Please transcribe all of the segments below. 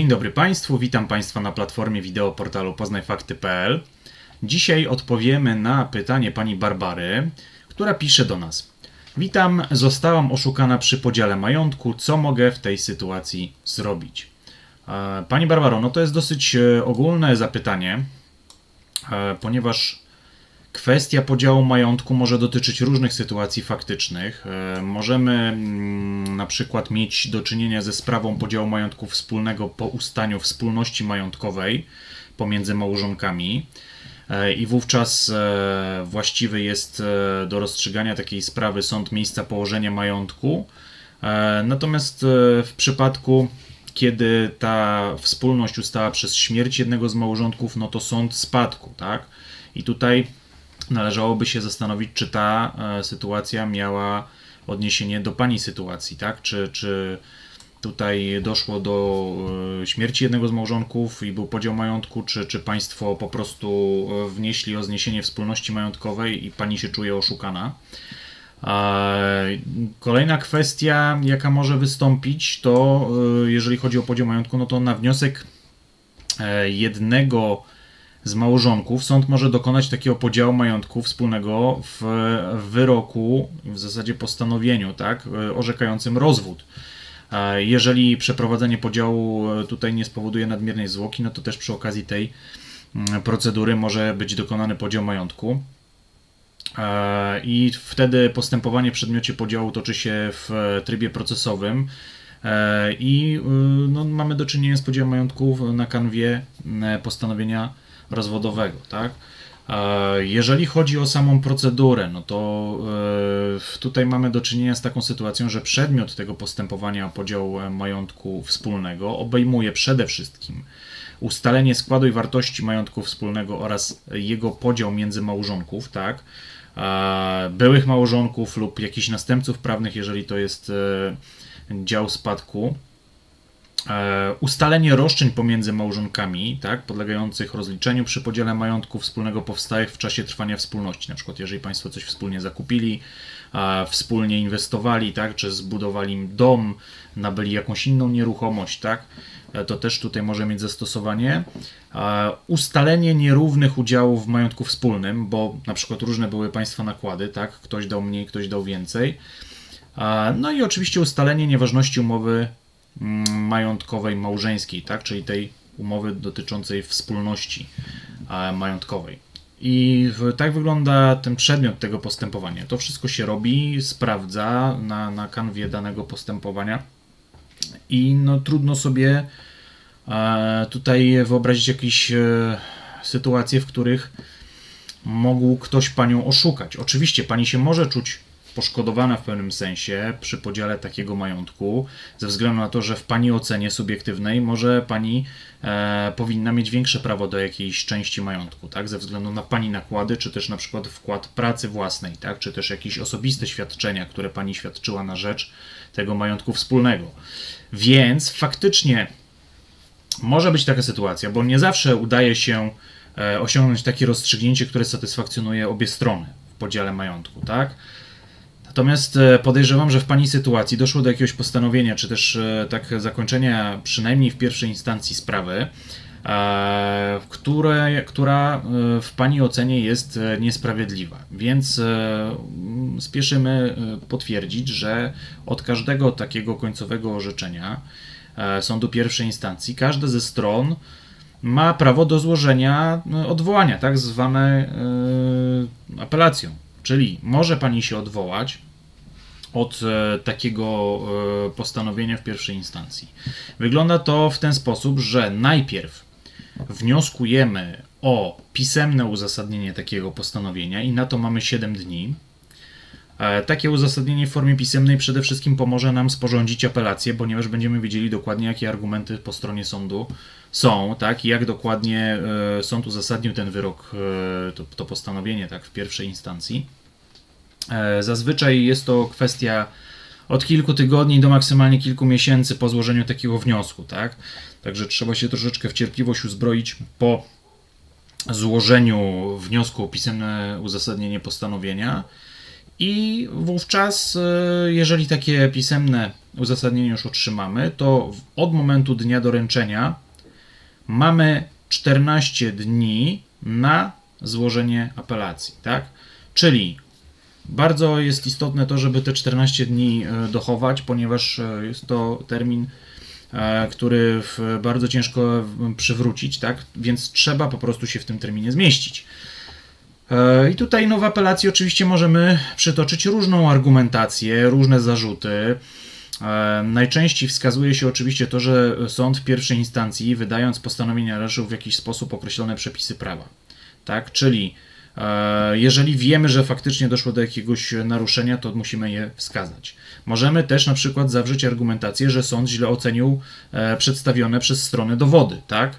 Dzień dobry Państwu, witam Państwa na platformie wideo portalu poznajfakty.pl. Dzisiaj odpowiemy na pytanie pani Barbary, która pisze do nas. Witam, zostałam oszukana przy podziale majątku. Co mogę w tej sytuacji zrobić? E, Pani Barbaro, no to jest dosyć e, ogólne zapytanie, e, ponieważ Kwestia podziału majątku może dotyczyć różnych sytuacji faktycznych. E, Możemy mm, na przykład mieć do czynienia ze sprawą podziału majątku wspólnego po ustaniu wspólności majątkowej pomiędzy małżonkami. E, I wówczas e, właściwy jest do rozstrzygania takiej sprawy sąd miejsca położenia majątku. Natomiast w przypadku, kiedy ta wspólność ustała przez śmierć jednego z małżonków, no to sąd spadku, tak? I tutaj należałoby się zastanowić, czy ta e, sytuacja miała odniesienie do pani sytuacji, tak? Czy, czy tutaj doszło do e, śmierci jednego z małżonków i był podział majątku, czy, czy państwo po prostu e, wnieśli o zniesienie wspólności majątkowej i pani się czuje oszukana. Kolejna kwestia, jaka może wystąpić, to jeżeli chodzi o podział majątku, no to na wniosek jednego z małżonków sąd może dokonać takiego podziału majątku wspólnego w wyroku, w zasadzie postanowieniu, tak, e, orzekającym rozwód. Jeżeli przeprowadzenie podziału e, tutaj nie spowoduje nadmiernej zwłoki, no to też przy okazji tej mm, procedury może być dokonany podział majątku. E, I wtedy postępowanie w przedmiocie podziału toczy się w trybie procesowym. I no, mamy do czynienia z podziałem majątków na kanwie postanowienia rozwodowego. Tak? E, Jeżeli chodzi o samą procedurę, no to e, tutaj mamy do czynienia z taką sytuacją, że przedmiot tego postępowania o podział e, majątku wspólnego obejmuje przede wszystkim ustalenie składu i wartości majątku wspólnego oraz jego podział między małżonków, tak? Byłych małżonków lub jakichś następców prawnych, jeżeli to jest dział spadku. E, ustalenie roszczeń pomiędzy małżonkami, tak, podlegających rozliczeniu przy podziale majątku wspólnego powstałych w czasie trwania wspólności. Na przykład, jeżeli Państwo coś wspólnie zakupili, wspólnie inwestowali, tak, czy zbudowali dom, nabyli jakąś inną nieruchomość, tak, e, to też tutaj może mieć zastosowanie. Ustalenie nierównych udziałów w majątku wspólnym, bo na przykład różne były Państwa nakłady, tak, ktoś dał mniej, ktoś dał więcej. No i oczywiście ustalenie nieważności umowy majątkowej małżeńskiej, tak? czyli tej umowy dotyczącej wspólności e, majątkowej. I tak wygląda ten przedmiot tego postępowania. To wszystko się robi, sprawdza na, na kanwie danego postępowania i no, trudno sobie e, tutaj wyobrazić jakieś e, sytuacje, w których mógł ktoś panią oszukać. Oczywiście pani się może czuć poszkodowana w pewnym sensie przy podziale takiego majątku, ze względu na to, że w pani ocenie subiektywnej może pani e, powinna mieć większe prawo do jakiejś części majątku, tak? Ze względu na pani nakłady, czy też na przykład wkład pracy własnej, tak? Czy też jakieś osobiste świadczenia, które pani świadczyła na rzecz tego majątku wspólnego. Więc faktycznie może być taka sytuacja, bo nie zawsze udaje się e, osiągnąć takie rozstrzygnięcie, które satysfakcjonuje obie strony w podziale majątku, tak? Natomiast e, podejrzewam, że w pani sytuacji doszło do jakiegoś postanowienia, czy też e, tak zakończenia, przynajmniej w pierwszej instancji sprawy, e, które, która w pani ocenie jest niesprawiedliwa. Więc spieszymy potwierdzić, że od każdego takiego końcowego orzeczenia sądu pierwszej instancji każda ze stron ma prawo do złożenia odwołania, tak zwane apelacją. Czyli może pani się odwołać od e, takiego e, postanowienia w pierwszej instancji. Wygląda to w ten sposób, że najpierw wnioskujemy o pisemne uzasadnienie takiego postanowienia i na to mamy 7 dni. E, Takie uzasadnienie w formie pisemnej przede wszystkim pomoże nam sporządzić apelację, ponieważ będziemy wiedzieli dokładnie, jakie argumenty po stronie sądu są, tak, i jak dokładnie e, sąd uzasadnił ten wyrok, e, to, to postanowienie, tak, w pierwszej instancji. Zazwyczaj jest to kwestia od kilku tygodni do maksymalnie kilku miesięcy po złożeniu takiego wniosku, tak? Także trzeba się troszeczkę w cierpliwość uzbroić po złożeniu wniosku o pisemne uzasadnienie postanowienia I wówczas, e, jeżeli takie pisemne uzasadnienie już otrzymamy, to od momentu dnia doręczenia mamy 14 dni na złożenie apelacji, tak? Czyli bardzo jest istotne to, żeby te 14 dni e, dochować, ponieważ e, jest to termin, który bardzo ciężko przywrócić, tak? Więc trzeba po prostu się w tym terminie zmieścić. E, I tutaj no, w apelacji oczywiście możemy przytoczyć różną argumentację, różne zarzuty. E, Najczęściej wskazuje się oczywiście to, że sąd w pierwszej instancji, wydając postanowienie, naruszył w jakiś sposób określone przepisy prawa. Tak? Czyli e, jeżeli wiemy, że faktycznie doszło do jakiegoś naruszenia, to musimy je wskazać. Możemy też na przykład zawrzeć argumentację, że sąd źle ocenił przedstawione przez strony dowody, tak?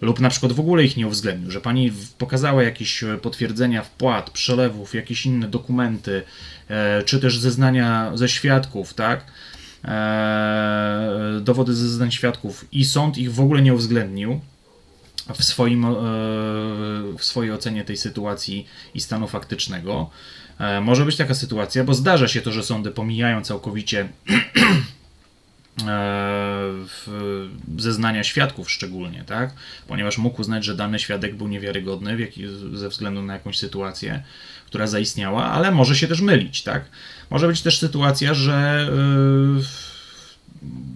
Lub na przykład w ogóle ich nie uwzględnił, że pani pokazała jakieś e, potwierdzenia wpłat, przelewów, jakieś inne dokumenty, e, czy też zeznania ze świadków, tak? E, dowody ze zeznań świadków i sąd ich w ogóle nie uwzględnił w, swoim, w swojej ocenie tej sytuacji i stanu faktycznego. Może być taka sytuacja, bo zdarza się to, że sądy pomijają całkowicie zeznania świadków szczególnie, tak? Ponieważ mógł uznać, że dany świadek był niewiarygodny w ze względu na jakąś sytuację, która zaistniała, ale może się też mylić, tak? Może być też sytuacja, że y,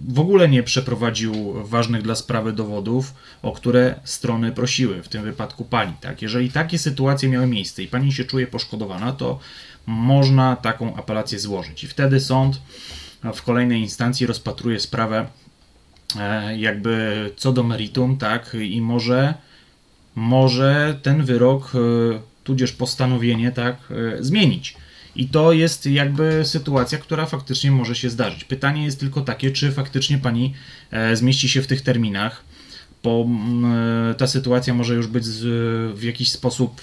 w ogóle nie przeprowadził ważnych dla sprawy dowodów, o które strony prosiły, w tym wypadku pani. Tak? Jeżeli takie sytuacje miały miejsce i pani się czuje poszkodowana, to można taką apelację złożyć. I wtedy sąd w kolejnej instancji rozpatruje sprawę e, jakby co do meritum, tak, i może, może ten wyrok, e, tudzież postanowienie, tak, e, zmienić. I to jest jakby sytuacja, która faktycznie może się zdarzyć. Pytanie jest tylko takie, czy faktycznie pani zmieści się w tych terminach, bo ta sytuacja może już być w jakiś sposób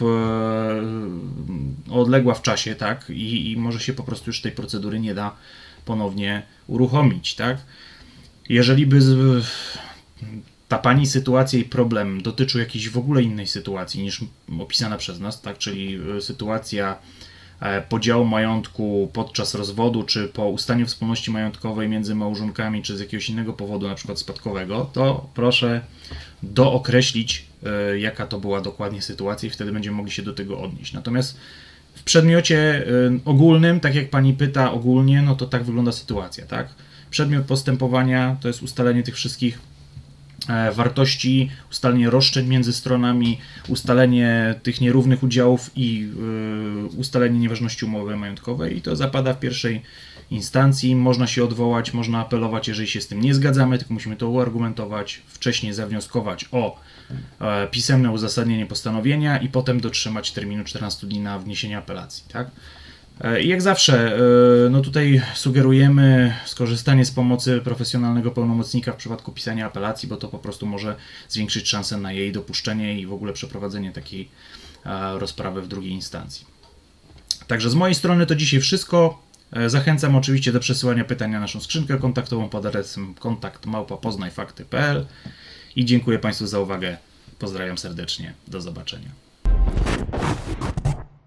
odległa w czasie, tak? I, I może się po prostu już tej procedury nie da ponownie uruchomić, tak? Jeżeli by ta pani sytuacja i problem dotyczył jakiejś w ogóle innej sytuacji niż opisana przez nas, tak? Czyli e, sytuacja e, podziału majątku podczas rozwodu, czy po ustaniu wspólności majątkowej między małżonkami, czy z jakiegoś innego powodu, na przykład spadkowego, to proszę dookreślić, e, jaka to była dokładnie sytuacja i wtedy będziemy mogli się do tego odnieść. Natomiast w przedmiocie y, ogólnym, tak jak pani pyta ogólnie, no to tak wygląda sytuacja, tak? Przedmiot postępowania to jest ustalenie tych wszystkich wartości, ustalenie roszczeń między stronami, ustalenie tych nierównych udziałów i y, ustalenie nieważności umowy majątkowej i to zapada w pierwszej instancji. Można się odwołać, można apelować, jeżeli się z tym nie zgadzamy, tylko musimy to uargumentować, wcześniej zawnioskować o e, pisemne uzasadnienie postanowienia i potem dotrzymać terminu 14 dni na wniesienie apelacji, tak? E, jak zawsze, e, no tutaj sugerujemy skorzystanie z pomocy profesjonalnego pełnomocnika w przypadku pisania apelacji, bo to po prostu może zwiększyć szanse na jej dopuszczenie i w ogóle przeprowadzenie takiej e, rozprawy w drugiej instancji. Także z mojej strony to dzisiaj wszystko. Zachęcam oczywiście do przesyłania pytań na naszą skrzynkę kontaktową pod adresem kontakt małpa.poznajfakty.pl i dziękuję Państwu za uwagę. Pozdrawiam serdecznie. Do zobaczenia.